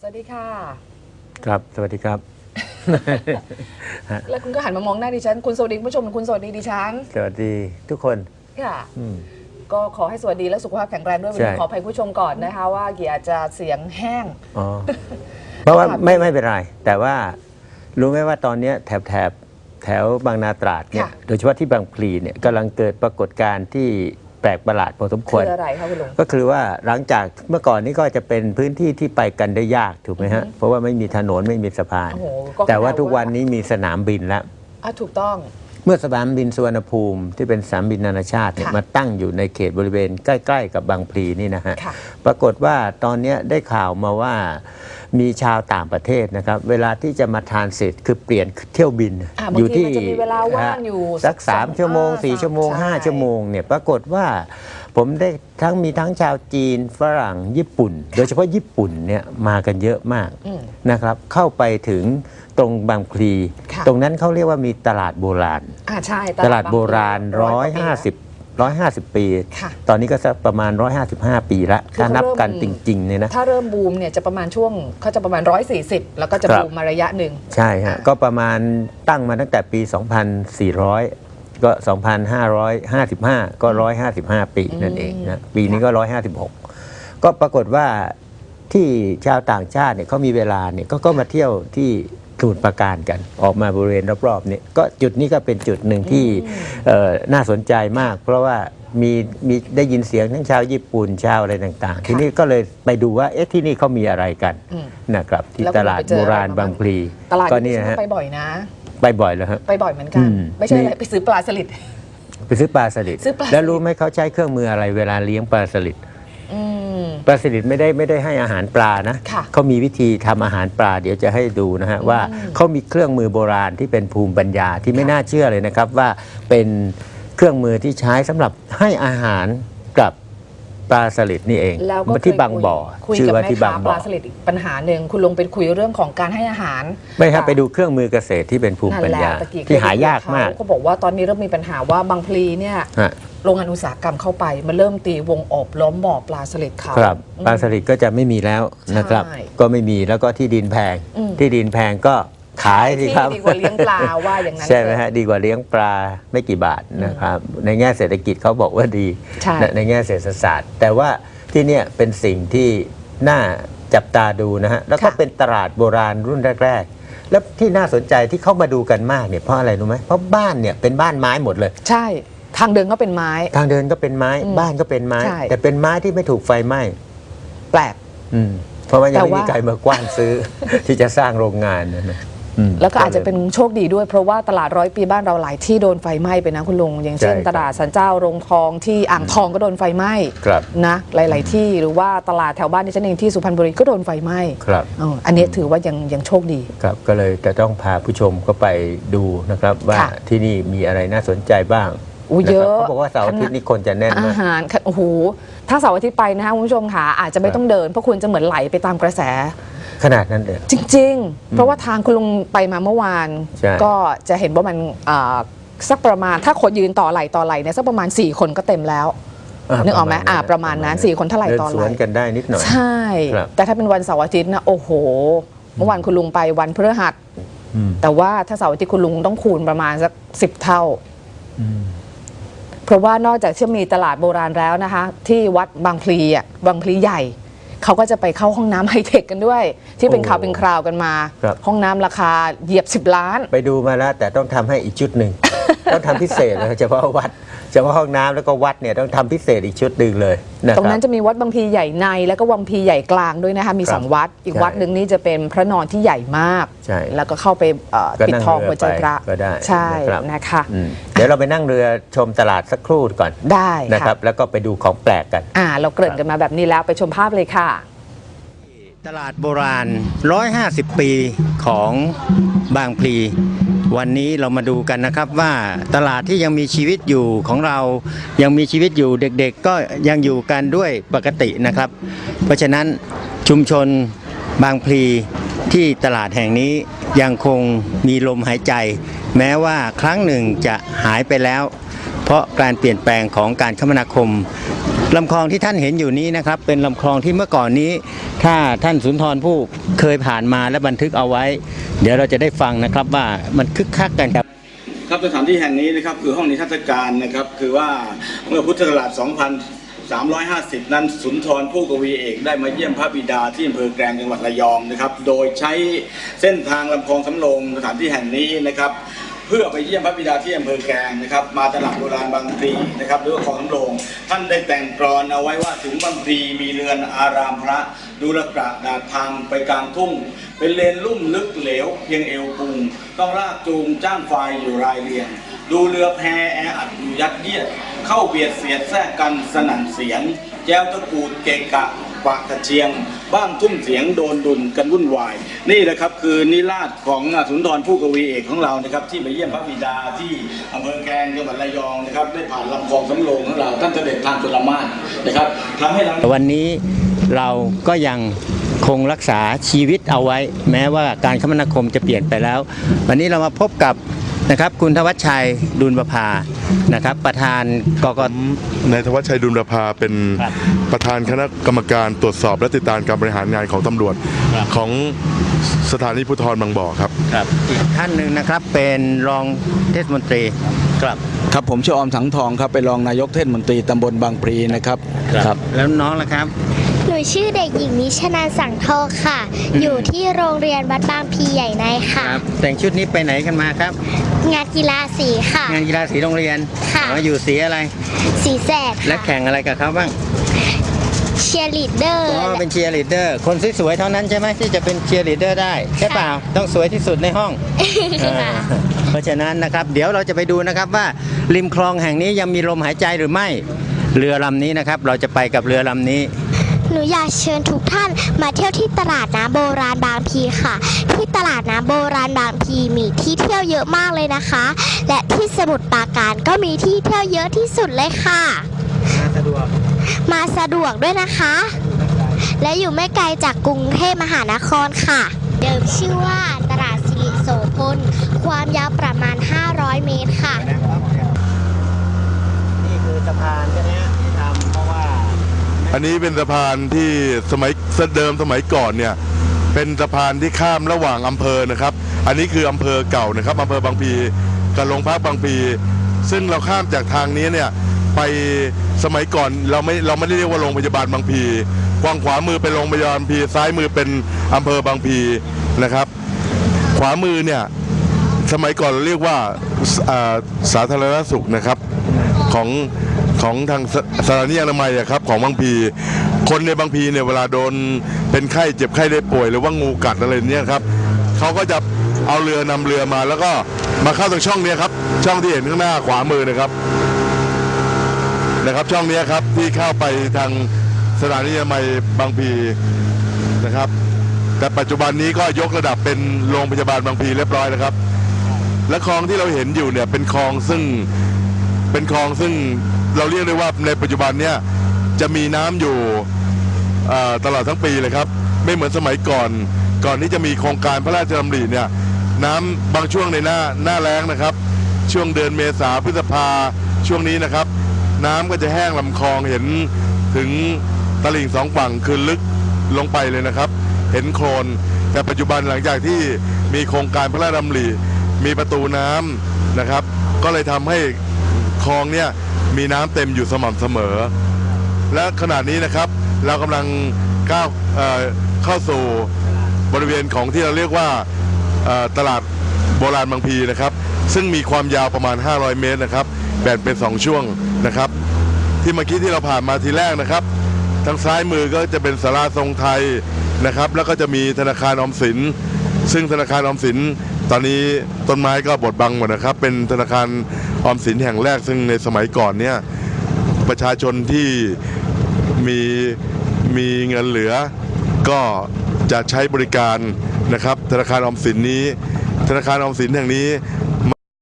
สวัสดีค่ะ ครับ สวัสดีครับ แล้วคุณก็หันมามองหน้าดิฉัน คุณสวัสดีคุณผู้ชมคุณสวัสดีดิฉัน สวัสดีทุกคนค่ะ อืมก็ขอให้สวัสดีและสุขภาพแข็งแรงด้วยวันนี้ใช่ขออภัยผู้ชมก่อนนะคะ ว่าเกียร์อาจจะเสียงแห้งอ๋อเพราะว่าครับไม่ไม่เป็นไร แต่ว่ารู้ไหมว่าตอนเนี้ยแถบแถบแถวบางนาตราดเนี่ยค่ะโดยเฉพาะที่บางพลีเนี่ยกำลังเกิดปรากฏการณ์ที่แป ลกประหลาดพอสมคคืวรออะไรคะคุณลุงก็คือว่าหลังจากเมื่อก่อนนี้ก็จะเป็นพื้นที่ที่ไปกันได้ยากถูกไหมฮะเพราะว่าไม่มีถนนไม่มีสะพาน โอ้โหก็แต่ว่าขนาดทุกวันนี้มีสนามบินแล้ว อะถูกต้อง เมื่อสนามบินสุวรรณภูมิที่เป็นสนามบินนานาชาติเนี่ยค่ะมาตั้งอยู่ในเขตบริเวณใกล้ ๆ กับบางพลีนี่นะฮะค่ะ ปรากฏว่าตอนเนี้ยได้ข่าวมาว่ามีชาวต่างประเทศนะครับเวลาที่จะมาทานเสร็จคือเปลี่ยนเที่ยวบินอะบางทีมันจะมีเวลาว่างอยู่สักสัก3ชั่วโมงอ่า4ชั่วโมงใช่5ชั่วโมงเนี่ยปรากฏว่า ผมได้ทั้งมีทั้งชาวจีนฝรั่งญี่ปุ่น โดยเฉพาะญี่ปุ่นเนี่ยมากันเยอะมากอืมนะครับ เข้าไปถึงตรงบางพลีค่ะตรงนั้นเขาเรียกว่ามีตลาดโบราณอ่าใช่ตลาดโบราณบางปี150 150ปีค่ะตอนนี้ก็สักประมาณ155ปีละคือถ้านับกันเขาเริ่จมริงๆเนี่ยนะ ถ้าเริ่มบูมเนี่ยจะประมาณช่วงเขาจะประมาณ140แล้วก็จะครับบูมมาระยะหนึ่ง ใช่ฮะ ก็ประมาณตั้งมาตั้งแต่ปี2400 ก็ 2555 ก็ 155 ปีนั่นเองนะปีนี้ก็ 156 ก็ปรากฏว่าที่ชาวต่างชาติเนี่ยเขามีเวลาเนี่ยก็ก็มาเที่ยวที่สมุทรปราการกันออกมาบริเวณรอบๆนี้ก็จุดนี้ก็เป็นจุดหนึ่งที่เอ่อน่าสนใจมาก เพราะว่ามีมีได้ยินเสียงทั้งชาวญี่ปุ่นชาวอะไรต่างๆ ทีนี้ก็เลยไปดูว่าเอ๊ะที่นี่เขามีอะไรกันอืมนะครับที่แล้วก็ตลาดไปเจอโบราณอะไรมาบางพลีตลาดก็นี้เนี่ยฉัฮะไปบ่อยนะ ไปบ่อยแล้วฮะ ไปบ่อยเหมือนกัน อืมไม่ใช่อะไรมีไปซื้อปลาสลิด ไปซื้อปลาสลิดซื้อปลาแล้วรู้ไหมเขาใช้เครื่องมืออะไรเวลาเลี้ยงปลาสลิดอืม ปลาสลิดไม่ได้ไม่ได้ให้อาหารปลานะค่ะ เขามีวิธีทำอาหารปลา เดี๋ยวจะให้ดูนะฮะว่าเขามีเครื่องมือโบราณที่เป็นภูมิปัญญาที่ไม่น่าเชื่อเลยนะครับว่าเป็นเครื่องมือที่ใช้สำหรับให้อาหารกับ ปลาสลิดนี่เองแล้วก็เคยที่บางบ่อคุยชื่อกับว่าแม่ที่บาค้างปบ่อลาสลิดอีกปัญหาหนึ่งคุณลงไปคุยเรื่องของการให้อาหารไม่ครับไปดูเครื่องมือเกษตรที่เป็นภูมินั่นปัญแหละญาตะกี้ที่หายากมากเขาบอกว่าตอนนี้เริ่มมีปัญหาว่าบางพลีเนี่ยฮะโรงงานอุตสาหกรรมเข้าไปมันเริ่มตีวงอบล้อมบ่อปลาสลิดเขา ครับปลาสลิดก็จะไม่มีแล้วนะครับ ใช่ก็ไม่มีแล้วก็ที่ดินแพง อืม ที่ดินแพงก็ ขายสิที่ครับดีกว่าเลี้ยงปลาว่าอย่างนั้นใช่ไหมเถอฮะดีกว่าเลี้ยงปลาไม่กี่บาทนะครับในแง่เศรษฐกิจเขาบอกว่าดีใช่ในในแง่เศรษฐศาสตร์ แต่ว่าที่เนี่ยเป็นสิ่งที่น่าจับตาดูนะฮะแล้วก็ค่ะเป็นตลาดโบราณรุ่นแรกๆ แล้วที่น่าสนใจที่เข้ามาดูกันมากเนี่ยเพราะอะไรรู้ไหมเพราะบ้านเนี่ยเป็นบ้านไม้หมดเลย ใช่ ทางเดินก็เป็นไม้ ทางเดินก็เป็นไม้อืมบ้านก็เป็นไม้ใช่แต่เป็นไม้ที่ไม่ถูกไฟไหม้แปลกอืมเพราะว่ายังแต่ไม่ว่ามีใครมากว้านซื้อที่จะสร้างโรงงานนะนะม แล้วก็อาจจะเป็นโชคดีด้วย เพราะว่าตลาดร้อยปีบ้านเราหลายที่โดนไฟไหม้ไปนะคุณลุง อย่างเช่นใช่ครับตลาดสันเจ้าโรงทองที่อ่างทองก็โดนไฟไหม้ครับนะหลาย ๆ ที่หรือว่าตลาดแถวบ้านที่ฉันเองที่สุพรรณบุรีก็โดนไฟไหม้ครับเอออันนี้ถือว่ายังยังโชคดีครับก็เลยจะต้องพาผู้ชมเข้าไปดูนะครับว่าค่ะที่นี่มีอะไรน่าสนใจบ้างอู้นครับเยอะเขาบอกว่าเสาร์อาทิตย์นี้คนจะแน่นอามากหารค่ะโอ้โหถ้าเสาร์อาทิตย์ไปนะคะคุณผู้ชมค่ะอาจจะไม่ครับต้องเดินเพราะคุณจะเหมือนไหลไปตามกระแส ขนาดนั้นเลย จริง ๆ เพราะว่าทางคุณลุงไปมาเมื่อวาน ใช่ ก็จะเห็นว่ามันอ่าสักประมาณถ้าคนยืนต่อไหลต่อไหลเนี่ยสักประมาณ 4 คนก็เต็มแล้วานึกออกไหมอ่าประมาณนั้นสี่คนเท่าไหร่ดิต่อไหร่สวนกันได้นิดหน่อย ใช่ ครับ แต่ถ้าเป็นวันเสาร์อาทิตย์นะโอ้โห เมื่อวานคุณลุงไปวันพฤหัส อืมแต่ว่าถ้าเสาร์อาทิตย์คุณลุงต้องคูณประมาณสักสิบเท่า อืม เพราะว่านอกจากที่มีตลาดโบราณแล้วนะคะ ที่วัดบางพลีอะบางพลีใหญ่ เขาก็จะไปเข้าห้องน้ำไฮเทคกันด้วย ที่เป็นข่าวเป็นคราวกันมา ครับ ห้องน้ำราคาเหยียบ 10 ล้าน ไปดูมาแล้วแต่ต้องทำให้อีกชุดหนึ่ง ต้องทำพิเศษเลยเฉพาะวัดเฉพาะห้องน้ำแล้วก็วัดเนี่ยต้องทำพิเศษอีกชุดหนึ่งเลยนะคตรงรันั้บ นจะมีวัดบางพลีใหญ่ในแล้วก็วังพลีใหญ่กลางด้วยนะคะ มีครับสองวัด อีกใช่วัดหนึ่งนี่จะเป็นพระนอนที่ใหญ่มาก ใช่แล้วก็เข้าไปเอ่อก็ปิดนั่งทองเรือหัวใจพระไปก็ได้ใช่นะครับ นะคะ อืมเดี๋ยวเราไปนั่งเรือชมตลาดสักครู่ก่อนได้นะคค่ะรับ แล้วก็ไปดูของแปลกกัน อ่า เราเกริ่นกันมาแบบนี้แล้วไปชมภาพเลยค่ะ ตลาดโบราณ 150 ปีของบางพลี วันนี้เรามาดูกันนะครับว่าตลาดที่ยังมีชีวิตอยู่ของเรายังมีชีวิตอยู่เด็กๆ ก็ยังอยู่กันด้วยปกตินะครับ เพราะฉะนั้นชุมชนบางพลีที่ตลาดแห่งนี้ยังคงมีลมหายใจ แม้ว่าครั้งหนึ่งจะหายไปแล้ว เพราะการเปลี่ยนแปลงของการคมนาคม ลำคลองที่ท่านเห็นอยู่นี้นะครับ เป็นลำคลองที่เมื่อก่อนนี้ ถ้าท่านสุนทรผู้เคยผ่านมาและบันทึกเอาไว้ เดี๋ยวเราจะได้ฟังนะครับว่ามันคึกคักกันครับครับสถานที่แห่งนี้นะครับคือห้องนิทรรศการนะครับ คือว่าเมื่อพุทธศักราช 2350 นั้นสุนทรผู้กวีเอกได้มาเยี่ยมพระบิดาที่อำเภอแกลงจังหวัดระยองนะครับ โดยใช้เส้นทางลำคลองสำโรงสถานที่แห่งนี้นะครับ เพื่อไปเยี่ยมพระบิดาที่อำเภอแกลงนะครับ มาตลาดโบราณบางพลีนะครับหรือว่าคลองสำโรงท่านได้แต่งกรอนเอาไว้ว่าถึงบางพลีมีเรือนอารามพระ ดูระกระดาษทางไปกลางทุ่ง เป็นเลนลุ่มลึกเหลว เพียงเอวปุง ต้องลากจูงจ้างไฟอยู่รายเรียงดูเรือแพแออัดอยู่ยัดเยียด เข้าเบียดเสียดแทรกกันสนั่นเสียง แจ้วตะกูดเกะกะปากกระเชียง บ้างทุ่มเสียงโดนดุนกันวุ่นวาย นี่แหละครับคือนิราศของสุนทรผู้กวีเอกของเรานะครับ ที่ไปเยี่ยมพระบิดาที่อำเภอแกลงจังหวัดระยองนะครับได้ผ่านลำคลองสำโรงของเราท่านเสด็จทางชลมานนะครับทำให้เราวันนี้เราก็ยังคงรักษาชีวิตเอาไว้ แม้ว่าการคมนาคมจะเปลี่ยนไปแล้ว วันนี้เรามาพบกับ นะครับ คุณทวัชชัยดุลประภานะครับ ประธานกกตนายธวัชชัยดุลประภาเป็นครับประธานคณะกรรมการตรวจสอบและติดตามการบริหารงานของตำรวจครับ ของสถานีภูธรบางบ่อครับ ครับ อีกท่านหนึ่งนะครับเป็นรองเทศมนตรีครับ ครับผมชื่ออมสังทองครับเป็นรองนายกเทศมนตรีตำบลบางปรีนะครับแล้วน้องล่ะครับ หนูชื่อเด็กหญิงนิชนาสังทองค่ะ อยู่ที่โรงเรียนวัดบางพลีใหญ่ในค่ะ ครับ แต่งชุดนี้ไปไหนกันมาครับ งานกีฬาสีค่ะ งานกีฬาสีโรงเรียนค่ะ อ๋ออยู่สีอะไร สีแสดและค่ะแข่งอะไรกับเขาบ้างเชียร์ลีดเดอร์ อ๋อเป็นเชียร์ลีดเดอร์คนสวยๆเท่านั้นใช่ไหมที่จะเป็นเชียร์ลีดเดอร์ได้ ใช่เปล่าต้องสวยที่สุดในห้องค่ะเออเพ ราะฉะนั้นนะครับ เดี๋ยวเราจะไปดูนะครับว่าริมคลองแห่งนี้ยังมีลมหายใจหรือไม่ เรือลำนี้นะครับ เราจะไปกับเรือลำนี้ หนูอยากเชิญทุกท่านมาเที่ยวที่ตลาดน้ำโบราณบางพีค่ะ ที่ตลาดน้ำโบราณบางพีมีที่เที่ยวเยอะมากเลยนะคะ และที่สมุทรปราการก็มีที่เที่ยวเยอะที่สุดเลยค่ะ มาสะดวก มาสะดวกด้วยนะคะ และอยู่ไม่ไกลจากกรุงเทพมหานครค่ะ เดิมชื่อว่าตลาดสิริโสพล ความยาวประมาณ 500 เมตรค่ะ นี่คือสะพานใช่ไหมฮะที่ทำเพราะว่า อันนี้เป็นสะพานที่สมัยเดิมสมัยก่อนเนี่ย เป็นสะพานที่ข้ามระหว่างอำเภอนะครับ อันนี้คืออำเภอเก่านะครับอำเภอบางพลีกับโรงพักบางพลีซึ่งเราข้ามจากทางนี้เนี่ยไปสมัยก่อนเราไม่เราไม่ได้เรียกว่าโรงพยาบาลบางพลีกว้างขวามือเป็นโรงพยาบาลบางพลีซ้ายมือเป็นอำเภอบางพลีนะครับ ขวามือเนี่ย สมัยก่อนเราเรียกว่าสาสาธารณสุขนะครับของของทางสถานีอนามัยอะครับของบางพีคนในบางพีเนี่ยเวลาโดนเป็นไข้เจ็บไข้ได้ป่วยหรือว่างูกัดอะไรเนี่ยครับเขาก็จะเอาเรือนำเรือมาแล้วก็มาเข้าตรงช่องนี้ครับช่องที่เห็นข้างหน้าขวามือนะครับนะครับ ช่องนี้ครับที่เข้าไปทางสถานีอนามัยบางพีนะครับ แต่ปัจจุบันนี้ก็ยกระดับเป็นโรงพยาบาลบางพีเรียบร้อยแล้วครับ และคลองที่เราเห็นอยู่เนี่ยเป็นคลองซึ่งเป็นคลองซึ่งเราเรียกได้ว่าในปัจจุบันเนี่ยจะมีน้ำอยู่ตลอดทั้งปีเลยครับ ไม่เหมือนสมัยก่อน ก่อนที่จะมีโครงการพระราชดำริเนี่ยน้ำบางช่วงในหน้าหน้าแล้งนะครับ ช่วงเดือนเมษาพฤษภาช่วงนี้นะครับ น้ำก็จะแห้งลำคลองเห็นถึงตลิ่งสองฝั่งคือลึกลงไปเลยนะครับ เห็นโคลนแต่ปัจจุบันหลังจากที่มีโครงการพระราชดำริ มีประตูน้ำนะครับ ก็เลยทำให้คลองเนี่ยมีน้ำเต็มอยู่สม่ำเสมอ และขณะนี้นะครับเรากำลังก้าวเเข้าสู่บริเวณของที่เราเรียกว่าตลาดโบราณบางพีนะครับ ซึ่งมีความยาวประมาณ 500 เมตรนะครับแบ่งเป็น 2 ช่วงนะครับ ที่เมื่อกี้ที่เราผ่านมาทีแรกนะครับ ทางซ้ายมือก็จะเป็นสาราทรงไทยนะครับ แล้วก็จะมีธนาคารออมสิน ซึ่งธนาคารออมสินตอนนี้ต้นไม้ก็บดบังหมดนะครับ เป็นธนาคารออมสินแห่งแรก ซึ่งในสมัยก่อนเนี่ยประชาชนที่มีมีเงินเหลือ ก็จะใช้บริการนะครับ ธนาคารออมสินนี้ ธนาคารออมสินแห่งนี้